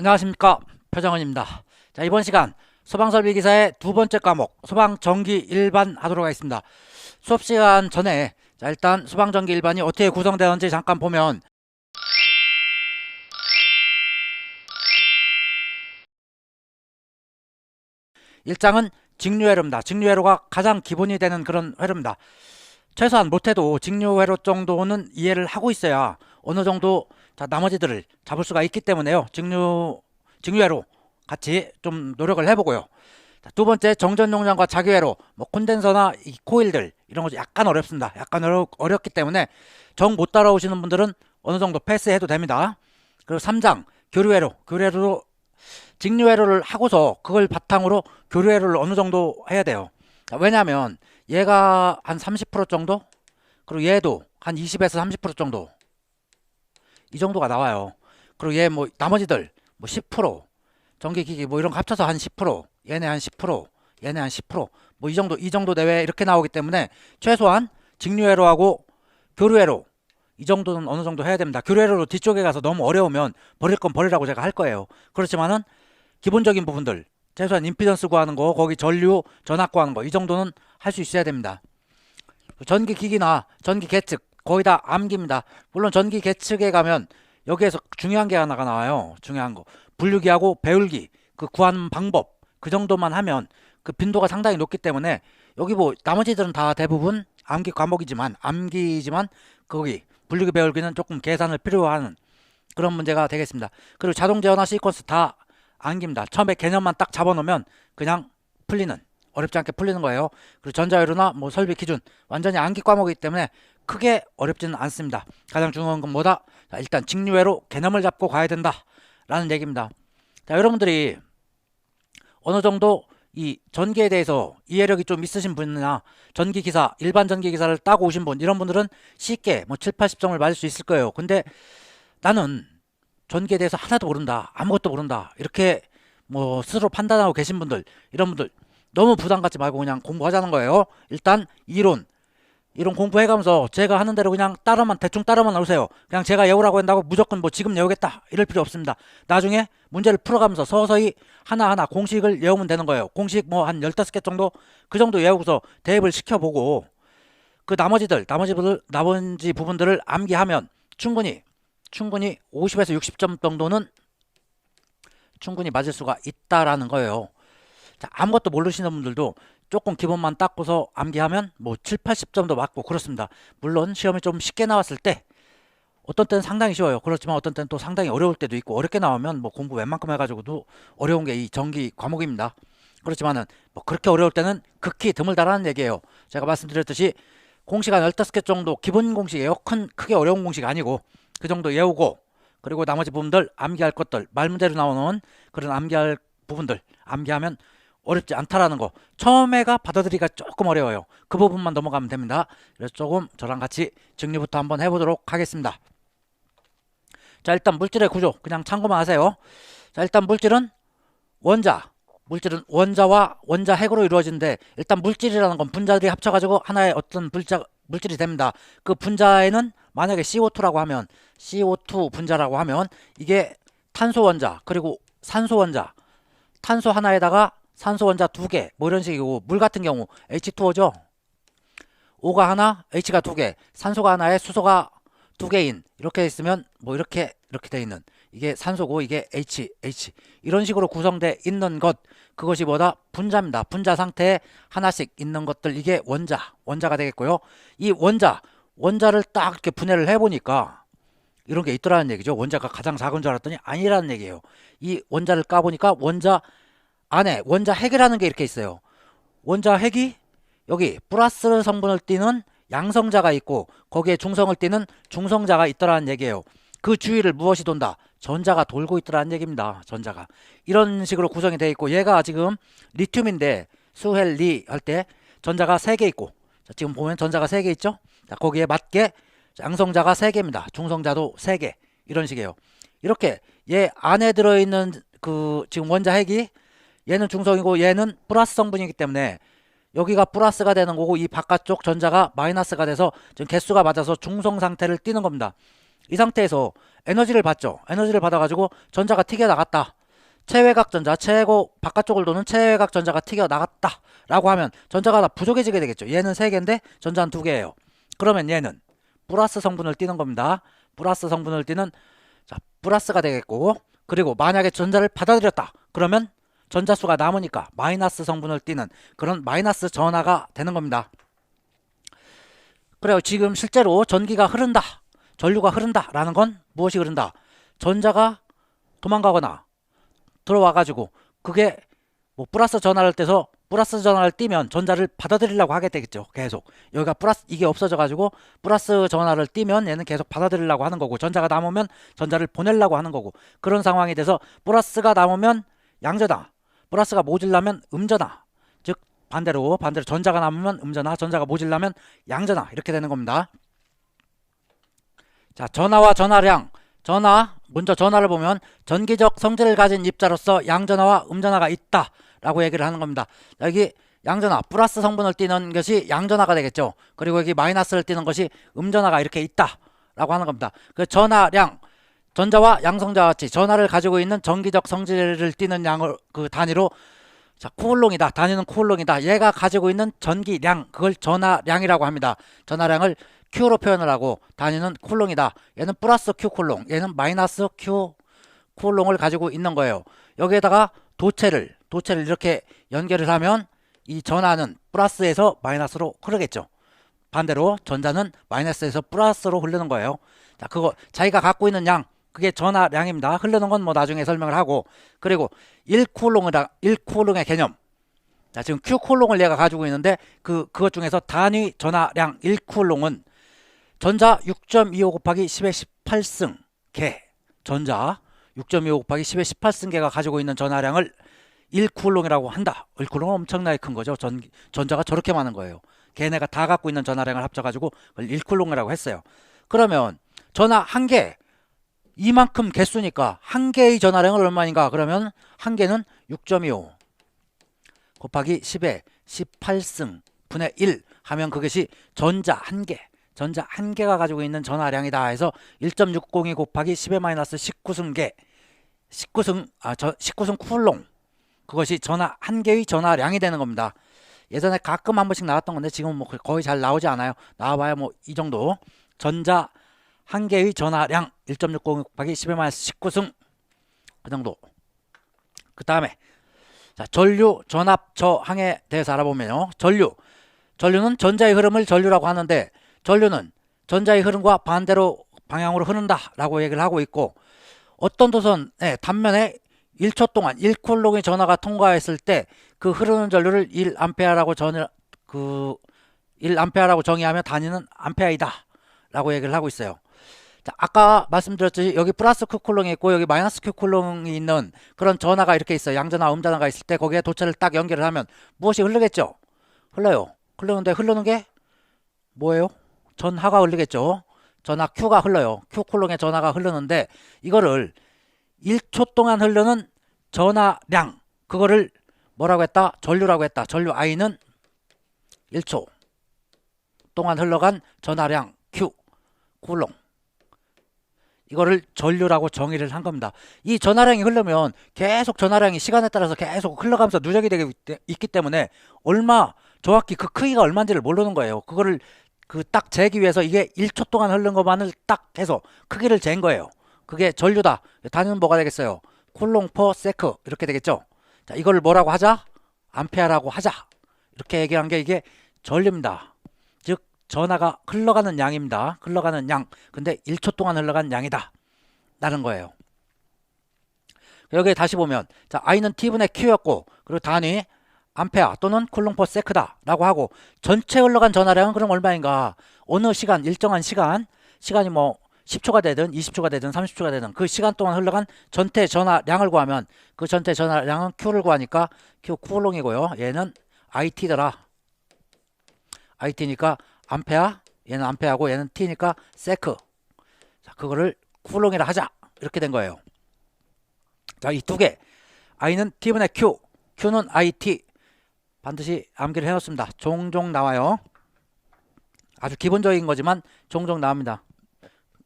안녕하십니까 표정원입니다. 자 이번 시간 소방설비 기사의 두 번째 과목 소방전기 일반 하도록 하겠습니다. 수업 시간 전에 자 일단 소방전기 일반이 어떻게 구성되는지 잠깐 보면 일장은 직류회로입니다. 직류회로가 가장 기본이 되는 그런 회로입니다. 최소한 못해도 직류회로 정도는 이해를 하고 있어야 어느 정도 자 나머지들을 잡을 수가 있기 때문에요. 직류 직류회로 같이 좀 노력을 해보고요. 자, 두 번째 정전 용량과 자기회로 뭐 콘덴서나 이 코일들 이런 거 약간 어렵습니다. 약간 어려, 어렵기 때문에 정 못 따라오시는 분들은 어느 정도 패스해도 됩니다. 그리고 3장 교류회로 교류회로 직류회로를 하고서 그걸 바탕으로 교류회로를 어느 정도 해야 돼요. 자, 왜냐하면 얘가 한 30% 정도 그리고 얘도 한 20에서 30% 정도 이 정도가 나와요. 그리고 얘 뭐 나머지들 뭐 10% 전기기기 뭐 이런 거 합쳐서 한 10% 얘네 한 10% 얘네 한 10%뭐 이 정도 이 정도 내외 이렇게 나오기 때문에 최소한 직류회로하고 교류회로 이 정도는 어느 정도 해야 됩니다. 교류회로로 뒤쪽에 가서 너무 어려우면 버릴 건 버리라고 제가 할 거예요. 그렇지만은 기본적인 부분들 최소한 임피던스 구하는 거 거기 전류 전압 구하는 거 이 정도는 할 수 있어야 됩니다. 전기 기기나 전기 계측 거의 다 암기입니다. 물론 전기 계측에 가면 여기에서 중요한 게 하나가 나와요. 중요한 거 분류기하고 배울기 그 구하는 방법 그 정도만 하면 그 빈도가 상당히 높기 때문에 여기 뭐 나머지들은 다 대부분 암기 과목이지만 암기지만 거기 분류기 배울기는 조금 계산을 필요한 그런 문제가 되겠습니다. 그리고 자동 제어나 시퀀스 다 암기입니다. 처음에 개념만 딱 잡아놓으면 그냥 풀리는 어렵지 않게 풀리는 거예요. 그리고 전자회로나 뭐 설비 기준 완전히 암기 과목이기 때문에 크게 어렵지는 않습니다. 가장 중요한 건 뭐다? 자, 일단 직류회로 개념을 잡고 가야 된다 라는 얘기입니다. 자, 여러분들이 어느 정도 이 전기에 대해서 이해력이 좀 있으신 분이나 전기 기사, 일반 전기 기사를 따고 오신 분 이런 분들은 쉽게 뭐 7, 80점을 맞을 수 있을 거예요. 근데 나는 전기에 대해서 하나도 모른다. 아무것도 모른다. 이렇게 뭐 스스로 판단하고 계신 분들 이런 분들 너무 부담 갖지 말고 그냥 공부하자는 거예요. 일단 이론 이런 공부해가면서 제가 하는 대로 그냥 따라만 대충 따라만 오세요. 그냥 제가 외우라고 한다고 무조건 뭐 지금 외우겠다 이럴 필요 없습니다. 나중에 문제를 풀어가면서 서서히 하나하나 공식을 외우면 되는 거예요. 공식 뭐한 15개 정도 그 정도 외우고서 대입을 시켜보고 그 나머지들 나머지 분들 나머지 부분들을 암기하면 충분히 충분히 50에서 60점 정도는 충분히 맞을 수가 있다라는 거예요. 자, 아무것도 모르시는 분들도 조금 기본만 닦고서 암기하면 뭐 7, 80점도 맞고 그렇습니다. 물론 시험이 좀 쉽게 나왔을 때 어떤 때는 상당히 쉬워요. 그렇지만 어떤 때는 또 상당히 어려울 때도 있고 어렵게 나오면 뭐 공부 웬만큼 해가지고도 어려운 게이 전기 과목입니다. 그렇지만은 뭐 그렇게 어려울 때는 극히 드물다라는 얘기예요. 제가 말씀드렸듯이 공식 한 15개 정도 기본 공식이에요. 큰 크게 어려운 공식 아니고 그 정도 외우고 그리고 나머지 부분들 암기할 것들 말 문제로 나오는 그런 암기할 부분들 암기하면 어렵지 않다라는 거. 처음에가 받아들이기가 조금 어려워요. 그 부분만 넘어가면 됩니다. 그래서 조금 저랑 같이 정리부터 한번 해보도록 하겠습니다. 자 일단 물질의 구조. 그냥 참고만 하세요. 자 일단 물질은 원자. 물질은 원자와 원자 핵으로 이루어지는데 일단 물질이라는 건 분자들이 합쳐가지고 하나의 어떤 분자 물질이 됩니다. 그 분자에는 만약에 CO2라고 하면 CO2 분자라고 하면 이게 탄소 원자 그리고 산소 원자. 탄소 하나에다가 산소 원자 두 개, 뭐 이런 식이고 물 같은 경우 H2O죠. O가 하나, H가 두 개, 산소가 하나에 수소가 두 개인 이렇게 있으면 뭐 이렇게 이렇게 돼 있는 이게 산소고 이게 H, H 이런 식으로 구성돼 있는 것 그것이 뭐다? 분자입니다. 분자 상태에 하나씩 있는 것들 이게 원자, 원자가 되겠고요. 이 원자, 원자를 딱 이렇게 분해를 해보니까 이런 게 있더라는 얘기죠. 원자가 가장 작은 줄 알았더니 아니라는 얘기예요. 이 원자를 까보니까 원자 안에 원자 핵이라는 게 이렇게 있어요. 원자 핵이 여기 플러스 성분을 띠는 양성자가 있고 거기에 중성을 띠는 중성자가 있더라는 얘기예요. 그 주위를 무엇이 돈다? 전자가 돌고 있더라는 얘기입니다. 전자가. 이런 식으로 구성이 되어 있고 얘가 지금 리튬인데 수헬리 할 때 전자가 3개 있고 자, 지금 보면 전자가 3개 있죠? 자, 거기에 맞게 양성자가 3개입니다. 중성자도 3개. 이런 식이에요. 이렇게 얘 안에 들어있는 그 지금 원자 핵이 얘는 중성이고 얘는 플러스 성분이기 때문에 여기가 플러스가 되는 거고 이 바깥쪽 전자가 마이너스가 돼서 지금 개수가 맞아서 중성 상태를 띠는 겁니다. 이 상태에서 에너지를 받죠. 에너지를 받아가지고 전자가 튀겨 나갔다. 체외각 전자, 최고 바깥쪽을 도는 체외각 전자가 튀겨 나갔다. 라고 하면 전자가 다 부족해지게 되겠죠. 얘는 3개인데 전자는 2개예요. 그러면 얘는 플러스 성분을 띠는 겁니다. 플러스 성분을 띠는 자, 플러스가 되겠고 그리고 만약에 전자를 받아들였다. 그러면 전자수가 남으니까 마이너스 성분을 띠는 그런 마이너스 전하가 되는 겁니다. 그래요. 지금 실제로 전기가 흐른다. 전류가 흐른다. 라는 건 무엇이 흐른다? 전자가 도망가거나 들어와 가지고 그게 뭐 플러스 전하를 떼서 플러스 전하를 띄면 전자를 받아들이려고 하게 되겠죠. 계속 여기가 플러스 이게 없어져 가지고 플러스 전하를 띄면 얘는 계속 받아들이려고 하는 거고 전자가 남으면 전자를 보내려고 하는 거고 그런 상황이 돼서 플러스가 남으면 양전하 플러스가 모질라면 음전하. 즉 반대로 반대로 전자가 남으면 음전하 전자가 모질라면 양전하. 이렇게 되는 겁니다. 자 전하와 전하량. 전하 먼저 전하를 보면 전기적 성질을 가진 입자로서 양전하와 음전하가 있다. 라고 얘기를 하는 겁니다. 여기 양전하 플러스 성분을 띠는 것이 양전하가 되겠죠. 그리고 여기 마이너스를 띠는 것이 음전하가 이렇게 있다. 라고 하는 겁니다. 그 전하량 전자와 양성자와 같이 전하를 가지고 있는 전기적 성질을 띠는 양을 그 단위로 자 쿠올롱이다 단위는 쿠올롱이다 얘가 가지고 있는 전기량 그걸 전하량이라고 합니다 전하량을 Q로 표현을 하고 단위는 쿨롱이다. 얘는 플러스 Q 쿨롱, 얘는 마이너스 Q 쿨롱을 가지고 있는 거예요. 여기에다가 도체를 도체를 이렇게 연결을 하면 이 전하는 플러스에서 마이너스로 흐르겠죠. 반대로 전자는 마이너스에서 플러스로 흐르는 거예요. 자, 그거 자기가 갖고 있는 양 그게 전하량입니다. 흐르는 건 뭐 나중에 설명을 하고 그리고 1쿨롱이다 1쿨롱의 개념 자, 지금 Q 쿨롱을 얘가 가지고 있는데 그 그것 중에서 단위 전하량 1쿨롱은 전자 6.25 곱하기 10의 18승 개 전자 6.25 곱하기 10의 18승계가 가지고 있는 전하량을 1쿨롱이라고 한다. 1쿨롱은 엄청나게 큰 거죠. 전, 전자가 저렇게 많은 거예요. 걔네가 다 갖고 있는 전하량을 합쳐가지고 그걸 1쿨롱이라고 했어요. 그러면 전하 한 개, 이만큼 개수니까 한 개의 전하량은 얼마인가? 그러면 한 개는 6.25 곱하기 10의 18승 분의 1 하면 그것이 전자 한 개. 전자 한 개가 가지고 있는 전하량이다 해서 1.602 곱하기 10의 마이너스 19승계 19승 아 저 19승 쿨롱 그것이 전하 한 개의 전하량이 되는 겁니다. 예전에 가끔 한 번씩 나왔던 건데 지금 뭐 거의 잘 나오지 않아요. 나와봐야 뭐 이 정도 전자 한 개의 전하량 1.60 곱하기 10의 마이너스 19승 그 정도. 그 다음에 자 전류 전압 저항에 대해서 알아보면요. 전류 전류는 전자의 흐름을 전류라고 하는데 전류는 전자의 흐름과 반대로 방향으로 흐른다 라고 얘기를 하고 있고 어떤 도선의 단면에 1초 동안 1쿨롱의 전하가 통과했을 때 그 흐르는 전류를 1암페어라고 전을 그 1암페어라고 정의하면 단위는 암페어이다 라고 얘기를 하고 있어요. 자, 아까 말씀드렸듯이 여기 플러스 큐쿨롱이 있고 여기 마이너스 큐쿨롱이 있는 그런 전하가 이렇게 있어요. 양전하, 음전하가 있을 때 거기에 도체를 딱 연결을 하면 무엇이 흐르겠죠? 흘러요. 흐르는데 흐르는 게 뭐예요? 전하가 흐르겠죠. 전하 Q가 흘러요. Q 콜롱의 전하가 흐르는데 이거를 1초 동안 흐르는 전하량 그거를 뭐라고 했다? 전류라고 했다. 전류 I는 1초 동안 흘러간 전하량 Q 쿨롱 이거를 전류라고 정의를 한 겁니다. 이 전하량이 흐르면 계속 전하량이 시간에 따라서 계속 흘러가면서 누적이 되기 있기 때문에 얼마 정확히 그 크기가 얼마인지를 모르는 거예요. 그거를 그 딱 재기 위해서 이게 1초 동안 흐른 것만을 딱 해서 크기를 잰 거예요. 그게 전류다. 단위는 뭐가 되겠어요? 쿨롱 퍼 세크 이렇게 되겠죠. 자, 이걸 뭐라고 하자? 암페아라고 하자. 이렇게 얘기한 게 이게 전류입니다. 즉 전하가 흘러가는 양입니다. 흘러가는 양. 근데 1초 동안 흘러간 양이다. 라는 거예요. 여기 다시 보면 자, I는 T분의 Q였고 그리고 단위 암페아 또는 쿨롱 퍼 세크다 라고 하고 전체 흘러간 전하량은 그럼 얼마인가 어느 시간 일정한 시간 시간이 뭐 10초가 되든 20초가 되든 30초가 되든 그 시간 동안 흘러간 전체 전하량을 구하면 그 전체 전하량은 Q를 구하니까 Q 쿨롱이고요 얘는 IT더라 IT니까 암페아 얘는 암페아고 얘는 T니까 세크. 자 그거를 쿨롱이라 하자. 이렇게 된 거예요. 자 이 두개. I는 T분의 Q. Q는 IT 반드시 암기를 해놓습니다. 종종 나와요. 아주 기본적인 거지만 종종 나옵니다.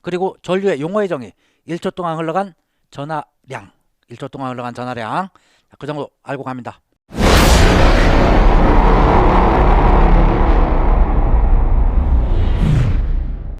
그리고 전류의 용어의 정의. 1초 동안 흘러간 전화량. 1초 동안 흘러간 전화량. 그 정도 알고 갑니다.